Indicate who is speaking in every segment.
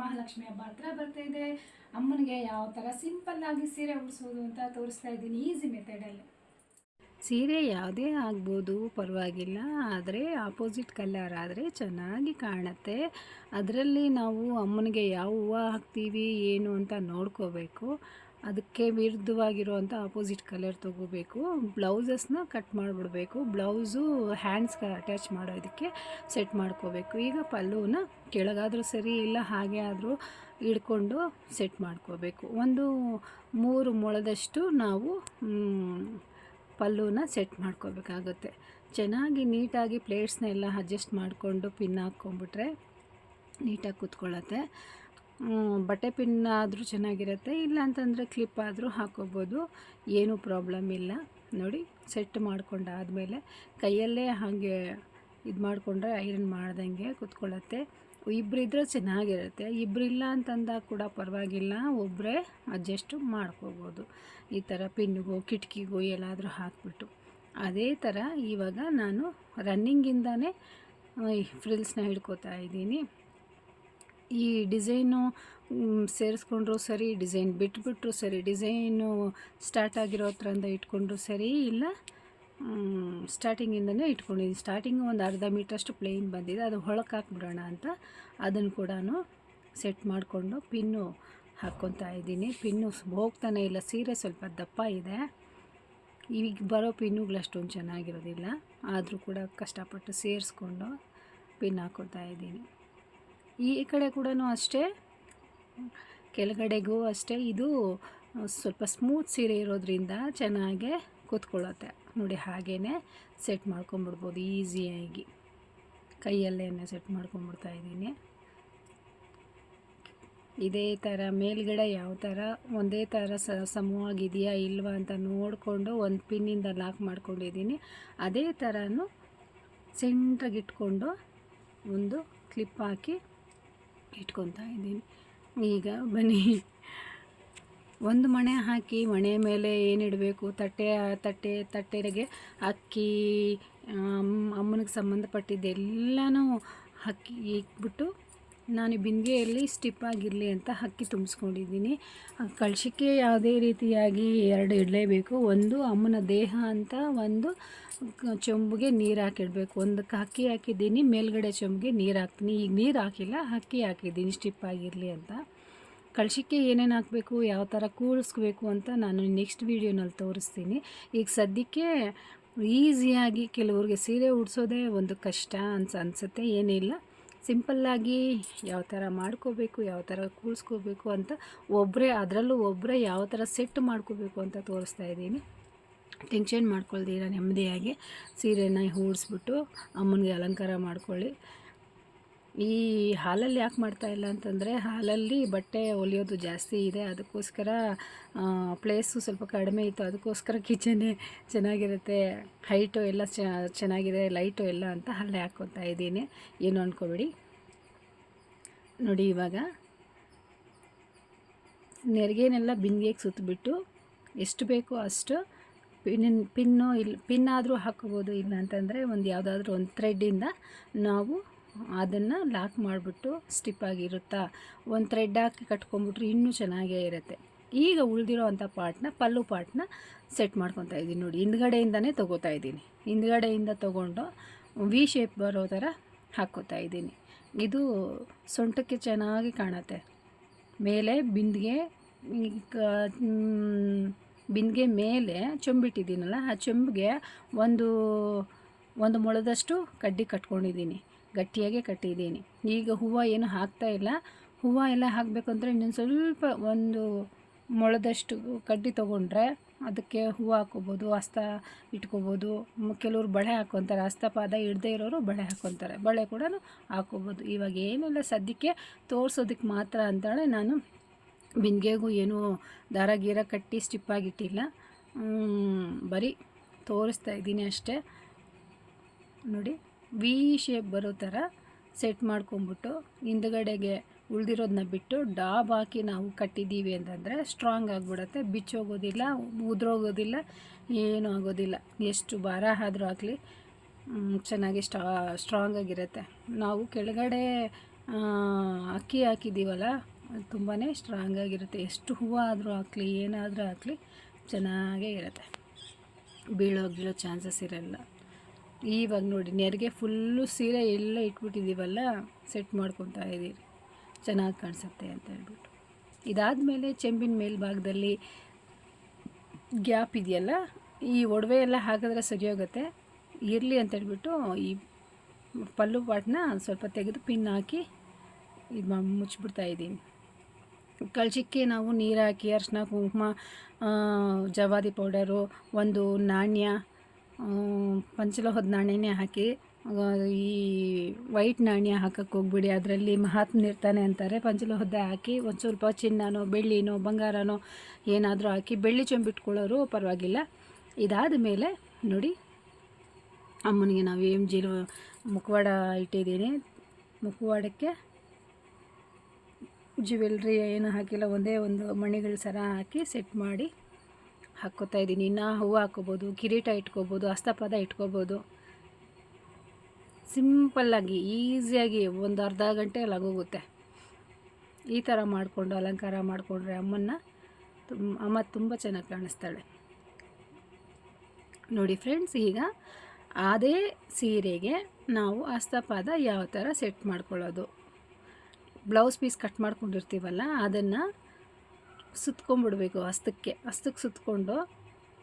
Speaker 1: ವರಮಹಾಲಕ್ಷ್ಮಿ ಹಬ್ಬ ಹತ್ರ ಬರ್ತಾ ಇದೆ. ಅಮ್ಮನಿಗೆ ಯಾವ ಥರ ಆಗಿ ಸೀರೆ ಉಡಿಸೋದು ಅಂತ ತೋರಿಸ್ತಾ ಇದ್ದೀನಿ. ಈಸಿ ಮೆಥಡಲ್ಲಿ
Speaker 2: ಸೀರೆ ಯಾವುದೇ ಆಗ್ಬೋದು, ಪರವಾಗಿಲ್ಲ. ಆದರೆ ಆಪೋಸಿಟ್ ಕಲರ್ ಆದರೆ ಚೆನ್ನಾಗಿ ಕಾಣುತ್ತೆ. ಅದರಲ್ಲಿ ನಾವು ಅಮ್ಮನಿಗೆ ಯಾವ ಹೂವು ಹಾಕ್ತೀವಿ, ಏನು ಅಂತ ನೋಡ್ಕೋಬೇಕು. ಅದಕ್ಕೆ ವಿರುದ್ಧವಾಗಿರುವಂಥ ಆಪೋಸಿಟ್ ಕಲರ್ ತೊಗೋಬೇಕು. ಬ್ಲೌಸಸ್ನ ಕಟ್ ಮಾಡಿಬಿಡ್ಬೇಕು. ಬ್ಲೌಸು ಹ್ಯಾಂಡ್ಸ್ಗೆ ಅಟ್ಯಾಚ್ ಮಾಡೋದಕ್ಕೆ ಸೆಟ್ ಮಾಡ್ಕೋಬೇಕು. ಈಗ ಪಲ್ಲುವನ್ನ ಕೆಳಗಾದರೂ ಸರಿ ಇಲ್ಲ, ಹಾಗೆ ಆದರೂ ಹಿಡ್ಕೊಂಡು ಸೆಟ್ ಮಾಡ್ಕೋಬೇಕು. ಒಂದು ಮೂರು ಮೊಳದಷ್ಟು ನಾವು ಪಲ್ಲುನ ಸೆಟ್ ಮಾಡ್ಕೋಬೇಕಾಗುತ್ತೆ. ಚೆನ್ನಾಗಿ ನೀಟಾಗಿ ಪ್ಲೇಟ್ಸ್ನೆಲ್ಲ ಅಡ್ಜಸ್ಟ್ ಮಾಡಿಕೊಂಡು ಪಿನ್ ಹಾಕ್ಕೊಂಬಿಟ್ರೆ ನೀಟಾಗಿ ಕೂತ್ಕೊಳ್ಳುತ್ತೆ. ಬಟ್ಟೆ ಪಿನ್ ಆದರೂ ಚೆನ್ನಾಗಿರುತ್ತೆ ಇಲ್ಲ ಅಂತಂದರೆ ಕ್ಲಿಪ್ ಆದರೂ ಹಾಕೋಬೋದು ಏನೂ ಪ್ರಾಬ್ಲಮ್ ಇಲ್ಲ. ನೋಡಿ, ಸೆಟ್ ಮಾಡ್ಕೊಂಡಾದಮೇಲೆ ಕೈಯಲ್ಲೇ ಹಾಗೆ ಇದು ಮಾಡಿಕೊಂಡ್ರೆ ಐರನ್ ಮಾಡ್ದಂಗೆ ಕೂತ್ಕೊಳ್ಳುತ್ತೆ. ಇಬ್ಬರಿದ್ರೆ ಚೆನ್ನಾಗಿರುತ್ತೆ. ಇಬ್ಬರಿಲ್ಲ ಅಂತಂದಾಗ ಕೂಡ ಪರವಾಗಿಲ್ಲ. ಒಬ್ಬರೇ ಅಡ್ಜಸ್ಟು ಮಾಡ್ಕೋಬೋದು. ಈ ಥರ ಪಿನ್ನಿಗೂ, ಕಿಟಕಿಗೋ ಎಲ್ಲಾದರೂ ಹಾಕ್ಬಿಟ್ಟು. ಅದೇ ಥರ ಇವಾಗ ನಾನು ರನ್ನಿಂಗಿಂದನೇ ಫ್ರಿಲ್ಸ್ನ ಹಿಡ್ಕೋತಾ ಇದ್ದೀನಿ. ಈ ಡಿಸೈನು ಸೇರಿಸ್ಕೊಂಡ್ರು ಸರಿ ಡಿಸೈನ್ ಬಿಟ್ಬಿಟ್ರು ಸರಿ ಡಿಸೈನು ಸ್ಟಾರ್ಟ್ ಆಗಿರೋ ಹತ್ರಿಂದ ಇಟ್ಕೊಂಡ್ರು ಸರಿ, ಇಲ್ಲ ಸ್ಟಾರ್ಟಿಂಗಿಂದನೇ ಇಟ್ಕೊಂಡಿದ್ದೀನಿ. ಸ್ಟಾರ್ಟಿಂಗು ಒಂದು ಅರ್ಧ ಮೀಟ್ರಷ್ಟು ಪ್ಲೇನ್ ಬಂದಿದೆ. ಅದು ಹೊಳಕ್ಕೆ ಹಾಕ್ಬಿಡೋಣ ಅಂತ ಅದನ್ನು ಕೂಡ ಸೆಟ್ ಮಾಡಿಕೊಂಡು ಪಿನ್ನು ಹಾಕ್ಕೊತಾ ಇದ್ದೀನಿ. ಪಿನ್ನು ಹೋಗ್ತಾನೆ ಇಲ್ಲ. ಸೀರೆ ಸ್ವಲ್ಪ ದಪ್ಪ ಇದೆ. ಈಗ ಬರೋ ಪಿನ್ನುಗಳಷ್ಟೊಂದು ಚೆನ್ನಾಗಿರೋದಿಲ್ಲ. ಆದರೂ ಕೂಡ ಕಷ್ಟಪಟ್ಟು ಸೇರಿಸ್ಕೊಂಡು ಪಿನ್ ಹಾಕ್ಕೊತಾ ಇದ್ದೀನಿ. ಈ ಕಡೆ ಕೂಡ ಅಷ್ಟೇ. ಕೆಳಗಡೆಗೂ ಅಷ್ಟೇ. ಇದು ಸ್ವಲ್ಪ ಸ್ಮೂತ್ ಸೀರೆ ಇರೋದ್ರಿಂದ ಚೆನ್ನಾಗೆ ಕೂತ್ಕೊಳ್ಳುತ್ತೆ. ನೋಡಿ ಹಾಗೇ ಸೆಟ್ ಮಾಡ್ಕೊಂಬಿಡ್ಬೋದು ಈಸಿಯಾಗಿ ಕೈಯಲ್ಲೇ ಸೆಟ್ ಮಾಡ್ಕೊಂಬಿಡ್ತಾ ಇದ್ದೀನಿ. ಇದೇ ಥರ ಮೇಲ್ಗಡೆ ಯಾವ ಥರ ಒಂದೇ ಥರ ಸ, ಸಮವಾಗಿದೆಯಾ ಇಲ್ವಾ ಅಂತ ನೋಡಿಕೊಂಡು ಒಂದು ಪಿನ್ನಿಂದ ಲಾಕ್ ಮಾಡ್ಕೊಂಡಿದ್ದೀನಿ. ಅದೇ ಥರನೂ ಸೆಂಟ್ರಾಗಿಟ್ಕೊಂಡು ಒಂದು ಕ್ಲಿಪ್ ಹಾಕಿ ಇಟ್ಕೊತಾ ಇದ್ದೀನಿ. ಈಗ ಬನ್ನಿ. ಒಂದು ಮಣೆ ಹಾಕಿ ಮಣೆ ಮೇಲೆ ಏನಿಡಬೇಕು ತಟ್ಟೆ ತಟ್ಟೆ, ತಟ್ಟೆಗೆ ಅಕ್ಕಿ ಅಮ್ಮನಿಗೆ ಸಂಬಂಧಪಟ್ಟಿದ್ದೆಲ್ಲನೂ ಅಕ್ಕಿ ಇಕ್ಬಿಟ್ಟು ನಾನು ಬಿಂದಿಗೆಯಲ್ಲಿ ಸ್ಟಿಪ್ ಆಗಿರಲಿ ಅಂತ ಅಕ್ಕಿ ತುಂಬಿಸ್ಕೊಂಡಿದ್ದೀನಿ. ಕಳಶಕ್ಕೆ ಯಾವುದೇ ರೀತಿಯಾಗಿ ಎರಡು ಇಡಲೇಬೇಕು. ಒಂದು ಅಮ್ಮನ ದೇಹ ಅಂತ ಒಂದು ಚೊಂಬುಗೆ ನೀರು ಹಾಕಿಡಬೇಕು. ಒಂದಕ್ಕೆ ಹಕ್ಕಿ ಹಾಕಿದ್ದೀನಿ, ಮೇಲ್ಗಡೆ ಚೊಂಬುಗೆ ನೀರು ಹಾಕ್ತೀನಿ. ಈಗ ನೀರು ಹಾಕಿಲ್ಲ, ಅಕ್ಕಿ ಹಾಕಿದ್ದೀನಿ, ಸ್ಟಿಪ್ ಆಗಿರಲಿ ಅಂತ. ಕಳಶಕ್ಕೆ ಏನೇನು ಹಾಕಬೇಕು, ಯಾವ ಥರ ಕೂರಿಸ್ಬೇಕು ಅಂತ ನಾನು ನೆಕ್ಸ್ಟ್ ವೀಡಿಯೋನಲ್ಲಿ ತೋರಿಸ್ತೀನಿ. ಈಗ ಸದ್ಯಕ್ಕೆ ಈಸಿಯಾಗಿ ಕೆಲವ್ರಿಗೆ ಸೀರೆ ಉಡ್ಸೋದೇ ಒಂದು ಕಷ್ಟ ಅನ್ಸ, ಅನಿಸುತ್ತೆ, ಏನಿಲ್ಲ. ಸಿಂಪಲ್ಲಾಗಿ ಯಾವ ಥರ ಮಾಡ್ಕೋಬೇಕು, ಯಾವ ಥರ ಕೂರಿಸ್ಕೋಬೇಕು ಅಂತ ಒಬ್ಬರೇ ಅದರಲ್ಲೂ ಒಬ್ಬರೇ ಯಾವ ಥರ ಸೆಟ್ ಮಾಡ್ಕೋಬೇಕು ಅಂತ ತೋರಿಸ್ತಾ ಇದ್ದೀನಿ. ಟೆನ್ಷನ್ ಮಾಡ್ಕೊಳ್ದಿರ ನೆಮ್ಮದಿಯಾಗಿ ಸೀರೆನ ಹೂಡಿಸ್ಬಿಟ್ಟು ಅಮ್ಮನಿಗೆ ಅಲಂಕಾರ ಮಾಡ್ಕೊಳ್ಳಿ. ಈ ಹಾಲಲ್ಲಿ ಯಾಕೆ ಮಾಡ್ತಾ ಇಲ್ಲ ಅಂತಂದರೆ ಹಾಲಲ್ಲಿ ಬಟ್ಟೆ ಹೊಲಿಯೋದು ಜಾಸ್ತಿ ಇದೆ. ಅದಕ್ಕೋಸ್ಕರ ಪ್ಲೇಸು ಸ್ವಲ್ಪ ಕಡಿಮೆ ಇತ್ತು. ಅದಕ್ಕೋಸ್ಕರ ಕಿಚನ್ನೇ ಚೆನ್ನಾಗಿರುತ್ತೆ. ಹೈಟು ಎಲ್ಲ ಚೆನ್ನಾಗಿದೆ. ಲೈಟು ಎಲ್ಲ ಅಂತ ಹಾಲಲ್ಲಿ ಹಾಕ್ಕೊತಾ ಇದ್ದೀನಿ. ಏನು ಅಂದ್ಕೊಬೇಡಿ ನೋಡಿ ಇವಾಗ. ನೆರಿಗೆನೆಲ್ಲ ಬಿಂದಿಗೆಗೆ ಸುತ್ತಬಿಟ್ಟು ಎಷ್ಟು ಬೇಕೋ ಅಷ್ಟು ಪಿನ್ ಪಿನ್ನು ಇಲ್ಲಿ ಪಿನ್ ಆದರೂ ಹಾಕೋಬೋದು ಇಲ್ಲ ಅಂತಂದರೆ ಒಂದು ಯಾವುದಾದ್ರೂ ಒಂದು ಥ್ರೆಡ್ಡಿಂದ ನಾವು ಅದನ್ನು ಲಾಕ್ ಮಾಡಿಬಿಟ್ಟು ಸ್ಟಿಪ್ ಆಗಿರುತ್ತಾ? ಒಂದು ಥ್ರೆಡ್ ಹಾಕಿ ಕಟ್ಕೊಂಬಿಟ್ರೆ ಇನ್ನೂ ಚೆನ್ನಾಗೇ ಇರುತ್ತೆ. ಈಗ ಉಳಿದಿರೋ ಅಂಥ ಪಾರ್ಟ್ನ, ಪಲ್ಲು ಪಾರ್ಟ್ನ ಸೆಟ್ ಮಾಡ್ಕೊತಾ ಇದ್ದೀನಿ ನೋಡಿ. ಹಿಂದ್ಗಡೆಯಿಂದನೇ ತೊಗೋತಾ ಇದ್ದೀನಿ. ಹಿಂದ್ಗಡೆಯಿಂದ ತೊಗೊಂಡು ವಿ ಶೇಪ್ ಬರೋ ಥರ ಹಾಕ್ಕೋತಾ ಇದ್ದೀನಿ. ಇದು ಸೊಂಟಕ್ಕೆ ಚೆನ್ನಾಗಿ ಕಾಣುತ್ತೆ. ಮೇಲೆ ಬಿಂದಿಗೆ ಬಿಂದಿಗೆ ಮೇಲೆ ಚೊಂಬಿಟ್ಟಿದ್ದೀನಲ್ಲ, ಆ ಚೊಂಬಿಗೆ ಒಂದು ಒಂದು ಮೊಳದಷ್ಟು ಕಡ್ಡಿ ಕಟ್ಕೊಂಡಿದ್ದೀನಿ. ಗಟ್ಟಿಯಾಗೆ ಕಟ್ಟಿದ್ದೀನಿ. ಈಗ ಹೂವು ಏನು ಹಾಕ್ತಾ ಇಲ್ಲ. ಹೂವು ಎಲ್ಲ ಹಾಕಬೇಕು ಅಂದರೆ ಇನ್ನೊಂದು ಸ್ವಲ್ಪ ಒಂದು ಮೊಳದಷ್ಟು ಕಡ್ಡಿ ತೊಗೊಂಡ್ರೆ ಅದಕ್ಕೆ ಹೂವು ಹಾಕೋಬೋದು ಹಸ್ತ ಇಟ್ಕೋಬೋದು. ಕೆಲವರು ಬಳೆ ಹಾಕ್ಕೊತಾರೆ. ಹಸ್ತಪಾದ ಇಡದೇ ಇರೋರು ಬಳೆ ಹಾಕ್ಕೊತಾರೆ. ಬಳೆ ಕೂಡ ಹಾಕೋಬೋದು ಇವಾಗ ಏನಿಲ್ಲ. ಸದ್ಯಕ್ಕೆ ತೋರಿಸೋದಕ್ಕೆ ಮಾತ್ರ ಅಂತೇಳಿ ನಾನು. ಬಿಂದಿಗೆಗೂ ಏನೂ ದಾರ ಗೀರ ಕಟ್ಟಿ ಸ್ಟಿಪ್ಪಾಗಿಟ್ಟಿಲ್ಲ ಬರೀ ತೋರಿಸ್ತಾ ಇದ್ದೀನಿ ಅಷ್ಟೇ. ನೋಡಿ. ವಿ ಶೇಪ್ ಬರೋ ಥರ ಸೆಟ್ ಮಾಡ್ಕೊಂಬಿಟ್ಟು ಹಿಂದುಗಡೆಗೆ ಉಳಿದಿರೋದನ್ನ ಬಿಟ್ಟು ಡಾಬ್ ಹಾಕಿ ನಾವು ಕಟ್ಟಿದ್ದೀವಿ ಅಂತಂದರೆ ಸ್ಟ್ರಾಂಗ್ ಆಗಿಬಿಡತ್ತೆ. ಬಿಚ್ಚೋಗೋದಿಲ್ಲ, ಉದ್ರೋಗೋದಿಲ್ಲ, ಏನೂ ಆಗೋದಿಲ್ಲ. ಎಷ್ಟು ಭಾರ ಆದರೂ ಆಗಲಿ ಚೆನ್ನಾಗಿ ಸ್ಟಾ ಸ್ಟ್ರಾಂಗ್ ಆಗಿರುತ್ತೆ. ನಾವು ಕೆಳಗಡೆ ಅಕ್ಕಿ ಹಾಕಿದ್ದೀವಲ್ಲ ತುಂಬಾ ಸ್ಟ್ರಾಂಗಾಗಿರುತ್ತೆ ಎಷ್ಟು ಹೂವು ಆದರೂ ಹಾಕಲಿ ಏನಾದರೂ ಹಾಕಲಿ ಚೆನ್ನಾಗೇ ಇರುತ್ತೆ. ಬೀಳೋ ಬೀಳೋ ಚಾನ್ಸಸ್ ಇರಲ್ಲ. ಇವಾಗ ನೋಡಿ, ನೆರಿಗೆ ಫುಲ್ಲು ಸೀರೆ ಎಲ್ಲ ಇಟ್ಬಿಟ್ಟಿದ್ದೀವಲ್ಲ ಸೆಟ್ ಮಾಡ್ಕೊತಾ ಇದ್ದೀರಿ. ಚೆನ್ನಾಗಿ ಕಾಣಿಸುತ್ತೆ ಅಂತ ಹೇಳ್ಬಿಟ್ಟು. ಇದಾದಮೇಲೆ ಚೆಂಬಿನ ಮೇಲ್ಭಾಗದಲ್ಲಿ ಗ್ಯಾಪ್ ಇದೆಯಲ್ಲ, ಈ ಒಡವೆ ಎಲ್ಲ ಹಾಕಿದ್ರೆ ಸರಿ ಹೋಗುತ್ತೆ ಇರಲಿ ಅಂತ ಹೇಳ್ಬಿಟ್ಟು ಈ ಪಲ್ಲು ಪಾಟ್ನ ಸ್ವಲ್ಪ ತೆಗೆದು ಪಿನ್ ಹಾಕಿ ಇದು ಮ ಮುಚ್ಚಿಬಿಡ್ತಾ ಇದ್ದೀನಿ. ಕಳಶಕ್ಕೆ ನಾವು ನೀರು ಹಾಕಿ ಅರಿಶಿನ ಕುಂಕುಮ ಜವಾದಿ ಪೌಡರು, ಒಂದು ನಾಣ್ಯ ಪಂಚಲೋಹದ ನಾಣ್ಯನೇ ಹಾಕಿ ಈ ವೈಟ್ ನಾಣ್ಯ ಹಾಕಕ್ಕೆ ಹೋಗ್ಬಿಡಿ, ಅದರಲ್ಲಿ ಮಹಾತ್ಮನಿರ್ತಾನೆ ಅಂತಾರೆ. ಪಂಚಲೋಹದ ಹಾಕಿ ಒಂದು ಸ್ವಲ್ಪ ಚಿನ್ನನೋ, ಬೆಳ್ಳಿನೋ, ಬಂಗಾರನೋ ಏನಾದರೂ ಹಾಕಿ ಬೆಳ್ಳಿ ಚೊಂಬಿಟ್ಕೊಳ್ಳೋರು ಪರವಾಗಿಲ್ಲ. ಇದಾದ ಮೇಲೆ ನೋಡಿ, ಅಮ್ಮನಿಗೆ ನಾವು ಏಮ್ ಜಿ ಮುಖವಾಡ ಇಟ್ಟಿದ್ದೀನಿ. ಮುಖವಾಡಕ್ಕೆ ಜ್ಯುವೆಲ್ರಿ ಏನು ಹಾಕಿಲ್ಲ, ಒಂದೇ ಒಂದು ಮಣಿಗಳ ಸರ ಹಾಕಿ ಸೆಟ್ ಮಾಡಿ ಹಾಕ್ಕೋತಾ ಇದ್ದೀನಿ. ಇನ್ನು ಹೂವು ಹಾಕ್ಕೋಬೋದು, ಕಿರೀಟ ಇಟ್ಕೋಬೋದು, ಹಸ್ತಪದ ಇಟ್ಕೋಬೋದು. ಸಿಂಪಲ್ಲಾಗಿ ಈಸಿಯಾಗಿ ಒಂದು ಅರ್ಧ ಗಂಟೆ ಲಗೋಗುತ್ತೆ. ಈ ಥರ ಮಾಡಿಕೊಂಡು, ಅಲಂಕಾರ ಮಾಡಿಕೊಂಡ್ರೆ ಅಮ್ಮನ್ನ ತುಂಬ ಅಮ್ಮ ತುಂಬ ಚೆನ್ನಾಗಿ ಕಾಣಿಸ್ತಾಳೆ. ನೋಡಿ ಫ್ರೆಂಡ್ಸ್ ಈಗ ಅದೇ ಸೀರೆಗೆ ನಾವು ಹಸ್ತಪಾದ ಯಾವ ಥರ ಸೆಟ್ ಮಾಡ್ಕೊಳ್ಳೋದು. ಬ್ಲೌಸ್ ಪೀಸ್ ಕಟ್ ಮಾಡ್ಕೊಂಡಿರ್ತೀವಲ್ಲ, ಅದನ್ನು ಸುತ್ಕೊಂಡ್ಬಿಡ್ಬೇಕು ಹಸ್ತಕ್ಕೆ ಹಸ್ತಕ್ಕೆ ಸುತ್ಕೊಂಡು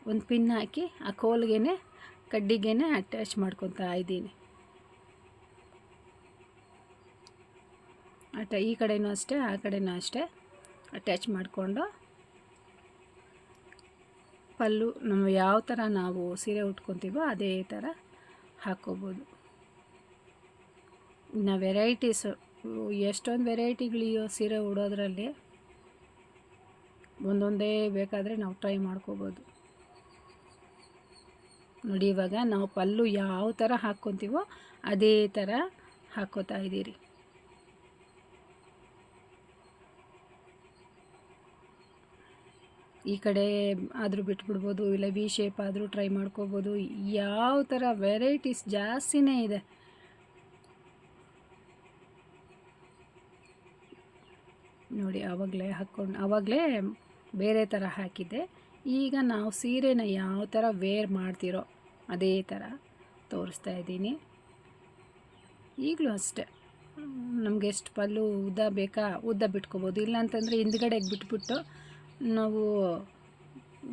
Speaker 2: ಒಂದು ಪಿನ್ ಹಾಕಿ ಆ ಕೋಲ್ಗೆನೆ, ಕಡ್ಡಿಗೆನೆ ಅಟ್ಯಾಚ್ ಮಾಡ್ಕೊತಾ ಇದ್ದೀನಿ. ಅಟ ಈ ಕಡೆನೂ ಅಷ್ಟೇ, ಆ ಕಡೆನೂ ಅಷ್ಟೇ ಅಟ್ಯಾಚ್ ಮಾಡಿಕೊಂಡು ಪಲ್ಲು ನಮ್ಮ ಯಾವ ಥರ ನಾವು ಸೀರೆ ಉಟ್ಕೊತೀವೋ ಅದೇ ಥರ ಹಾಕ್ಕೋಬೋದು. ಇನ್ನು ವೆರೈಟೀಸು ಎಷ್ಟೊಂದು ವೆರೈಟಿಗಳಿಯೋ ಸೀರೆ ಉಡೋದ್ರಲ್ಲಿ ಒಂದೊಂದೇ ಬೇಕಾದರೆ ನಾವು ಟ್ರೈ ಮಾಡ್ಕೋಬೋದು. ನೋಡಿ, ಇವಾಗ ನಾವು ಪಲ್ಲು ಯಾವ ಥರ ಹಾಕ್ಕೊತೀವೋ ಅದೇ ಥರ ಹಾಕ್ಕೋತಾ ಇದ್ದೀರಿ. ಈ ಕಡೆ ಆದರೂ ಬಿಟ್ಬಿಡ್ಬೋದು, ಇಲ್ಲ ವಿ ಶೇಪ್ ಆದರೂ ಟ್ರೈ ಮಾಡ್ಕೋಬೋದು. ಯಾವ ಥರ ವೆರೈಟೀಸ್ ಜಾಸ್ತಿನೇ ಇದೆ. ನೋಡಿ, ಆವಾಗಲೇ ಹಾಕ್ಕೊಂಡು, ಆವಾಗಲೇ ಬೇರೆ ಥರ ಹಾಕಿದ್ದೆ. ಈಗ ನಾವು ಸೀರೆನ ಯಾವ ಥರ ವೇರ್ ಮಾಡ್ತಿರೋ ಅದೇ ಥರ ತೋರಿಸ್ತಾ ಇದ್ದೀನಿ. ಈಗಲೂ ಅಷ್ಟೆ. ನಮಗೆ ಎಷ್ಟು ಪಲ್ಲು ಉದ್ದ ಬೇಕಾ ಉದ್ದ ಬಿಟ್ಕೋಬೋದು. ಇಲ್ಲಾಂತಂದರೆ ಹಿಂದ್ಗಡೆಗೆ ಬಿಟ್ಬಿಟ್ಟು ನಾವು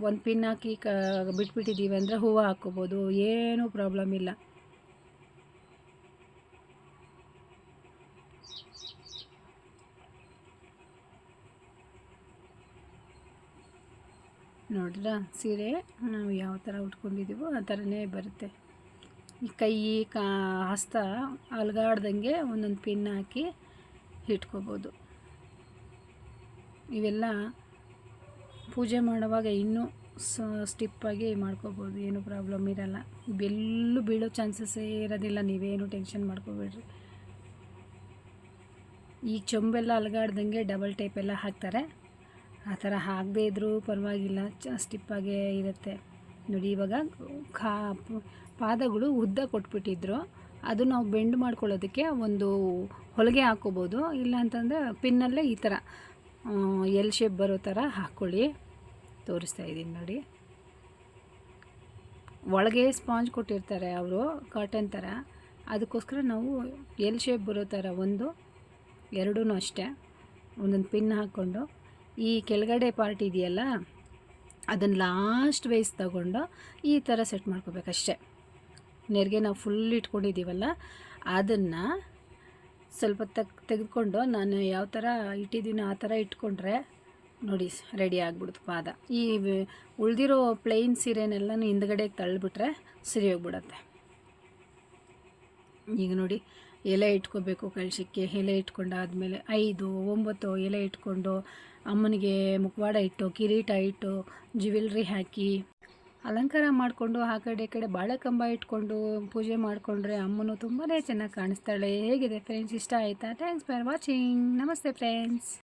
Speaker 2: ಒಂದು ಪಿನ್ ಹಾಕಿ ಕ ಬಿಟ್ಬಿಟ್ಟಿದ್ದೀವಿ ಅಂದರೆ ಹೂವು ಹಾಕ್ಕೋಬೋದು. ಏನೂ ಪ್ರಾಬ್ಲಮ್ ಇಲ್ಲ. ನೋಡಿದ್ರ? ಸೀರೆ ನಾವು ಯಾವ ಥರ ಉಟ್ಕೊಂಡಿದ್ದೀವೋ ಆ ಥರನೇ ಬರುತ್ತೆ. ಈ ಕೈ, ಕಾ, ಹಸ್ತ ಅಲ್ಗಾಡ್ದಂಗೆ ಒಂದೊಂದು ಪಿನ್ ಹಾಕಿ ಇಟ್ಕೋಬೋದು. ಇವೆಲ್ಲ ಪೂಜೆ ಮಾಡುವಾಗ ಇನ್ನೂ ಸ, ಸ್ಟಿಪ್ಪಾಗಿ ಮಾಡ್ಕೋಬೋದು. ಏನು ಪ್ರಾಬ್ಲಮ್ ಇರಲ್ಲ. ಬೆಲ್ಲೂ ಬೀಳೋ ಚಾನ್ಸಸ್ಸೇ ಇರೋದಿಲ್ಲ. ನೀವೇನು ಟೆನ್ಷನ್ ಮಾಡ್ಕೋಬೇಡ್ರಿ. ಈ ಚೊಂಬೆಲ್ಲ ಅಲ್ಗಾಡ್ದಂಗೆ ಡಬಲ್ ಟೇಪ್ ಹಾಕ್ತಾರೆ. ಆ ಥರ ಹಾಕದೇ ಇದ್ದರೂ ಪರವಾಗಿಲ್ಲ, ಚ ಸ್ಟಿಪ್ಪಾಗೇ ಇರುತ್ತೆ. ನೋಡಿ, ಇವಾಗ ಖಾ ಪಾದಗಳು ಉದ್ದ ಕೊಟ್ಬಿಟ್ಟಿದ್ರು. ಅದು ನಾವು ಬೆಂಡ್ ಮಾಡ್ಕೊಳ್ಳೋದಕ್ಕೆ ಒಂದು ಹೊಲಿಗೆ ಹಾಕ್ಕೋಬೋದು. ಇಲ್ಲ ಅಂತಂದರೆ ಪಿನ್ನಲ್ಲೇ ಈ ಥರ ಎಲ್ ಶೇಪ್ ಬರೋ ಥರ ಹಾಕ್ಕೊಳ್ಳಿ. ತೋರಿಸ್ತಾ ಇದ್ದೀನಿ ನೋಡಿ. ಒಳಗೆ ಸ್ಪಾಂಜ್ ಕೊಟ್ಟಿರ್ತಾರೆ ಅವರು, ಕಾಟನ್ ಥರ. ಅದಕ್ಕೋಸ್ಕರ ನಾವು ಎಲ್ ಶೇಪ್ ಬರೋ ಥರ ಒಂದು ಎರಡೂ ಅಷ್ಟೇ. ಒಂದೊಂದು ಪಿನ್ ಹಾಕ್ಕೊಂಡು. ಈ ಕೆಳಗಡೆ ಪಾರ್ಟ್ ಇದೆಯಲ್ಲ, ಅದನ್ನು ಲಾಸ್ಟ್ ವೇಸ್ ತಗೊಂಡು ಈ ಥರ ಸೆಟ್ ಮಾಡ್ಕೋಬೇಕಷ್ಟೆ. ನೆರಿಗೆ ನಾವು ಫುಲ್ ಇಟ್ಕೊಂಡಿದ್ದೀವಲ್ಲ ಅದನ್ನು ಸ್ವಲ್ಪ ತೆಗ್, ತೆಗೆದುಕೊಂಡು ನಾನು ಯಾವ ಥರ ಇಟ್ಟಿದ್ದೀನೋ ಆ ಥರ ಇಟ್ಕೊಂಡ್ರೆ ನೋಡಿ ರೆಡಿ ಆಗ್ಬಿಡ್ತು ಪಾದ. ಈ ಉಳಿದಿರೋ ಪ್ಲೈನ್ ಸೀರೆನೆಲ್ಲನೂ ಹಿಂದ್ಗಡೆಗೆ ತಳ್ಳಿಬಿಟ್ರೆ ಸರಿ ಹೋಗ್ಬಿಡತ್ತೆ. ಈಗ ನೋಡಿ ಎಲೆ ಇಟ್ಕೋಬೇಕು ಕಳಶಕ್ಕೆ ಎಲೆ ಇಟ್ಕೊಂಡಾದ್ಮೇಲೆ ಐದು, ಒಂಬತ್ತು ಎಲೆ ಇಟ್ಕೊಂಡು ಅಮ್ಮನಿಗೆ ಮುಖವಾಡ ಇಟ್ಟು, ಕಿರೀಟ ಇಟ್ಟು, ಜ್ಯುವೆಲ್ರಿ ಹಾಕಿ ಅಲಂಕಾರ ಮಾಡಿಕೊಂಡು ಆ ಕಡೆ ಈ ಕಡೆ ಬಾಳೆಕಂಬ ಇಟ್ಕೊಂಡು ಪೂಜೆ ಮಾಡಿಕೊಂಡ್ರೆ ಅಮ್ಮನು ತುಂಬಾ ಚೆನ್ನಾಗಿ ಕಾಣಿಸ್ತಾಳೆ. ಹೇಗಿದೆ ಫ್ರೆಂಡ್ಸ್ ಇಷ್ಟ ಆಯಿತಾ? ಥ್ಯಾಂಕ್ಸ್ ಫಾರ್ ವಾಚಿಂಗ್ ನಮಸ್ತೆ ಫ್ರೆಂಡ್ಸ್